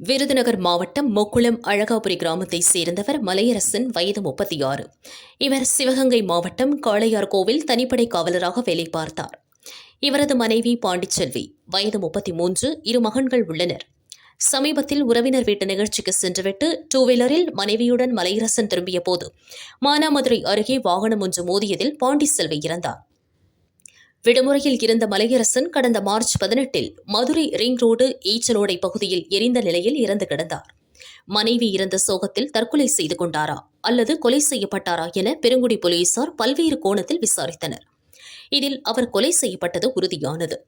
விருதுநகர் மாவட்டம் மொக்குளம் அழகாபுரி கிராமத்தைச் சேர்ந்தவர் மலையரசன் வயது முப்பத்தி ஆறு இவர் சிவகங்கை மாவட்டம் காளையார் கோவில் தனிப்படை காவலராக வேலை பார்த்தார். இவரது மனைவி பாண்டிச்செல்வி வயது முப்பத்தி மூன்று இரு மகன்கள் உள்ளனர். சமீபத்தில் உறவினர் வீட்டு நிகழ்ச்சிக்கு சென்றுவிட்டு டூ வீலரில் மனைவியுடன் மலையரசன் திரும்பிய போது மானாமதுரை அருகே வாகனம் ஒன்று மோதியதில் பாண்டிச்செல்வி இறந்தார். விடுமுறையில் இருந்த மலையரசன் கடந்த மார்ச் பதினெட்டில் மதுரை ரிங் ரோடு ஈச்சலோடை பகுதியில் எரிந்த நிலையில் இறந்து கிடந்தார். மனைவி இறந்த சோகத்தில் தற்கொலை செய்து கொண்டாரா அல்லது கொலை செய்யப்பட்டாரா என பெருங்குடி போலீசார் பல்வேறு கோணத்தில் விசாரித்தனர். இதில் அவர் கொலை செய்யப்பட்டது உறுதியானது.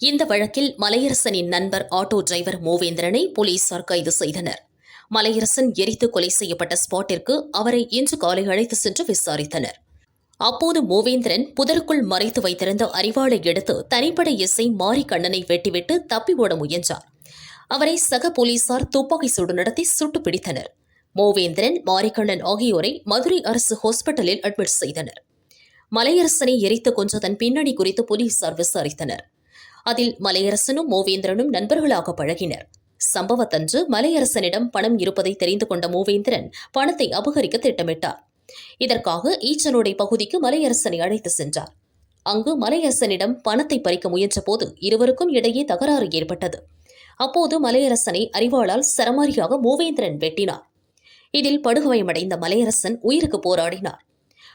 இந்த வழக்கில் மலையரசனின் நண்பர் ஆட்டோ டிரைவர் மோவேந்திரனை போலீசார் கைது செய்தனர். மலையரசன் எரித்து கொலை செய்யப்பட்ட ஸ்பாட்டிற்கு அவரை இன்று காலை அழைத்து சென்று விசாரித்தனர். அப்போது மூவேந்திரன் புதருக்குள் மறைத்து வைத்திருந்த அறிவாளை எடுத்து தனிப்பட இசை மாரிக்கண்ணனை வெட்டிவிட்டு தப்பி ஓட முயன்றார். அவரை சக போலீசார் துப்பாக்கி சூடு நடத்தி சுட்டு பிடித்தனர். மூவேந்திரன் மாரிக்கண்ணன் ஆகியோரை மதுரை அரசு ஹாஸ்பிட்டலில் அட்மிட் செய்தனர். மலையரசனை எரித்து கொன்றதன் பின்னணி குறித்து போலீசார் விசாரித்தனர். அதில் மலையரசனும் மூவேந்திரனும் நண்பர்களாக பழகினர். சம்பவத்தன்று மலையரசனிடம் பணம் இருப்பதை தெரிந்து கொண்ட மூவேந்திரன் பணத்தை அபகரிக்க திட்டமிட்டார். இதற்காக ஈச்சனோடை பகுதிக்கு மலையரசனை அழைத்து சென்றார். அங்கு மலையரசனிடம் பணத்தை பறிக்க முயன்றபோது இருவருக்கும் இடையே தகராறு ஏற்பட்டது. அப்போது மலையரசனை அறிவாளால் சரமாரியாக மூவேந்திரன் வெட்டினார். இதில் படுகாயமடைந்த மலையரசன் உயிருக்கு போராடினார்.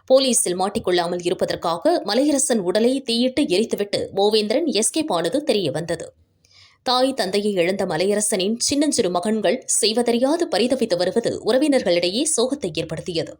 போலீசில் மாட்டிக்கொள்ளாமல் இருப்பதற்காக மலையரசன் உடலை தீயிட்டு எரித்துவிட்டு மூவேந்திரன் எஸ்கேப் ஆனது தெரிய வந்தது தாய் தந்தையை இழந்த மலையரசனின் சின்னஞ்சிறு மகன்கள் செய்வதறியாது பரிதவித்து வருவது உறவினர்களிடையே சோகத்தை ஏற்படுத்தியது.